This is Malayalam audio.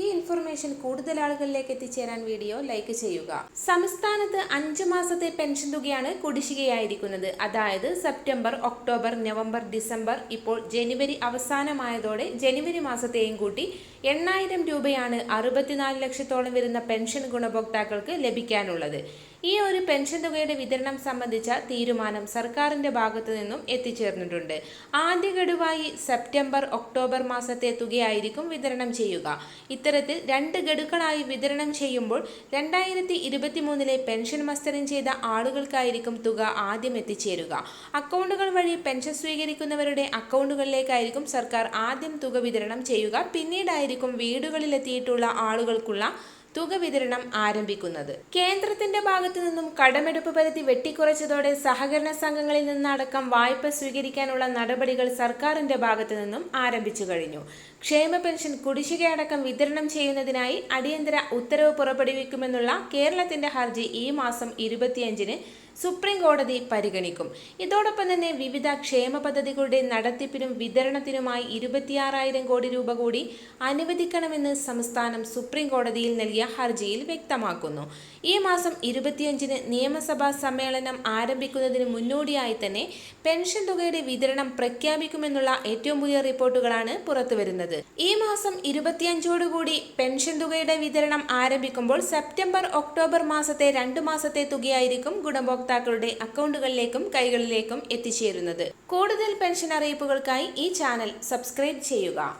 ഈ ഇൻഫർമേഷൻ കൂടുതൽ ആളുകളിലേക്ക് എത്തിച്ചേരാൻ വീഡിയോ ലൈക്ക് ചെയ്യുക. സംസ്ഥാനത്ത് അഞ്ചു മാസത്തെ പെൻഷൻ തുകയാണ് കുടിശ്ശികയായിരിക്കുന്നത്. അതായത് സെപ്റ്റംബർ ഒക്ടോബർ നവംബർ ഡിസംബർ ഇപ്പോൾ ജനുവരി അവസാനമായതോടെ ജനുവരി മാസത്തെയും കൂട്ടി എണ്ണായിരം രൂപയാണ് അറുപത്തിനാല് ലക്ഷത്തോളം വരുന്ന പെൻഷൻ ഗുണഭോക്താക്കൾക്ക് ലഭിക്കാനുള്ളത്. ഈ ഒരു പെൻഷൻ തുകയുടെ വിതരണം സംബന്ധിച്ച തീരുമാനം സർക്കാരിന്റെ ഭാഗത്തു നിന്നും എത്തിച്ചേർന്നിട്ടുണ്ട്. ആദ്യ ഗഡുവായി സെപ്റ്റംബർ ഒക്ടോബർ മാസത്തെ തുകയായിരിക്കും വിതരണം ചെയ്യുക. ഇത്തരത്തിൽ രണ്ട് ഗഡുക്കളായി വിതരണം ചെയ്യുമ്പോൾ രണ്ടായിരത്തി ഇരുപത്തി മൂന്നിലെ പെൻഷൻ മസ്തരം ചെയ്ത ആളുകൾക്കായിരിക്കും തുക ആദ്യം എത്തിച്ചേരുക. അക്കൗണ്ടുകൾ വഴി പെൻഷൻ സ്വീകരിക്കുന്നവരുടെ അക്കൗണ്ടുകളിലേക്കായിരിക്കും സർക്കാർ ആദ്യം തുക വിതരണം ചെയ്യുക. പിന്നീടായിരിക്കും വീടുകളിലെത്തിയിട്ടുള്ള ആളുകൾക്കുള്ള തുക വിതരണം ആരംഭിക്കുന്നത്. കേന്ദ്രത്തിന്റെ ഭാഗത്തു നിന്നും കടമെടുപ്പ് പരിധി വെട്ടിക്കുറച്ചതോടെ സഹകരണ സംഘങ്ങളിൽ നിന്നടക്കം വായ്പ സ്വീകരിക്കാനുള്ള നടപടികൾ സർക്കാരിന്റെ ഭാഗത്തു നിന്നും ആരംഭിച്ചു കഴിഞ്ഞു. ക്ഷേമ പെൻഷൻ കുടിശ്ശികയടക്കം വിതരണം ചെയ്യുന്നതിനായി അടിയന്തര ഉത്തരവ് പുറപ്പെടുവിക്കുമെന്നുള്ള കേരളത്തിന്റെ ഹർജി ഈ മാസം ഇരുപത്തിയഞ്ചിന് സുപ്രീം കോടതി പരിഗണിക്കും. ഇതോടൊപ്പം തന്നെ വിവിധ ക്ഷേമ പദ്ധതികളുടെ നടത്തിപ്പിനും വിതരണത്തിനുമായി ഇരുപത്തിയാറായിരം കോടി രൂപ കൂടി അനുവദിക്കണമെന്ന് സംസ്ഥാനം സുപ്രീം കോടതിയിൽ നൽകിയ ഹർജിയിൽ വ്യക്തമാക്കുന്നു. ഈ മാസം ഇരുപത്തിയഞ്ചിന് നിയമസഭാ സമ്മേളനം ആരംഭിക്കുന്നതിന് മുന്നോടിയായി തന്നെ പെൻഷൻ തുകയുടെ വിതരണം പ്രഖ്യാപിക്കുമെന്നുള്ള ഏറ്റവും പുതിയ റിപ്പോർട്ടുകളാണ് പുറത്തുവരുന്നത്. ഈ മാസം ഇരുപത്തിയഞ്ചോടുകൂടി പെൻഷൻ തുകയുടെ വിതരണം ആരംഭിക്കുമ്പോൾ സെപ്റ്റംബർ ഒക്ടോബർ മാസത്തെ രണ്ടു മാസത്തെ തുകയായിരിക്കും ഗുണഭോക്താക്കളുടെ അക്കൗണ്ടുകളിലേക്കും കൈകളിലേക്കും എത്തിച്ചേരുന്നത്. കൂടുതൽ പെൻഷൻ അറിയിപ്പുകൾക്കായി ഈ ചാനൽ സബ്സ്ക്രൈബ് ചെയ്യുക.